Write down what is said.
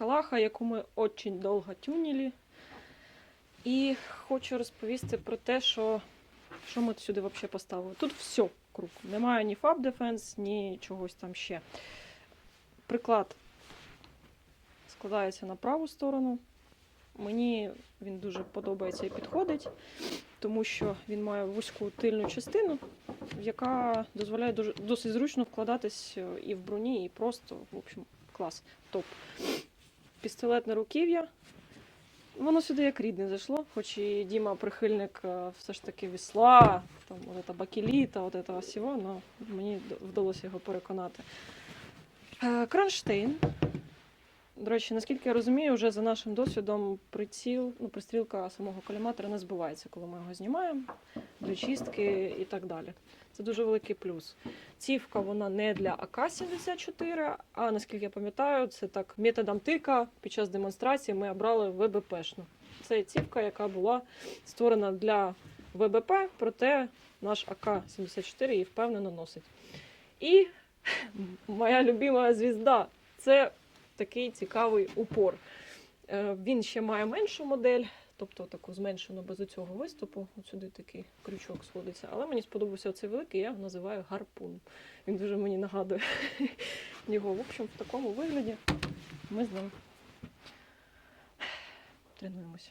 Калаха, яку ми дуже довго тюнили. І хочу розповісти про те, що, що ми сюди взагалі поставили. Тут все круг. Немає ні Fab Defense, ні чогось там ще. Приклад складається на праву сторону. Мені він дуже подобається і підходить, тому що він має вузьку тильну частину, яка дозволяє дуже, досить зручно вкладатись е, і в броні, і просто, в общем, клас, топ. Пістолетне руків'я. Воно сюди як рідне зайшло, хоч і Діма прихильник е, все ж таки весла, там, от це бакеліта, от цього всього, але мені вдалося його переконати. Е, Кронштейн. До речі, наскільки я розумію, вже за нашим досвідом приціл, ну, пристрілка самого коліматора не збивається, коли ми його знімаємо для чистки і так далі. Це дуже великий плюс. Цівка вона не для АК-74, а наскільки я пам'ятаю, це так методом тика під час демонстрації ми обрали ВБПшну. Це цівка, яка була створена для ВБП, проте наш АК-74 її впевнено носить. І моя любима звізда це такий цікавий упор. Е, Він ще має меншу модель, тобто таку зменшену без цього виступу. От сюди такий крючок сходиться. Але мені сподобався цей великий, я його називаю гарпун. Він дуже мені нагадує його. В общем, в такому вигляді ми з ним тренуємося.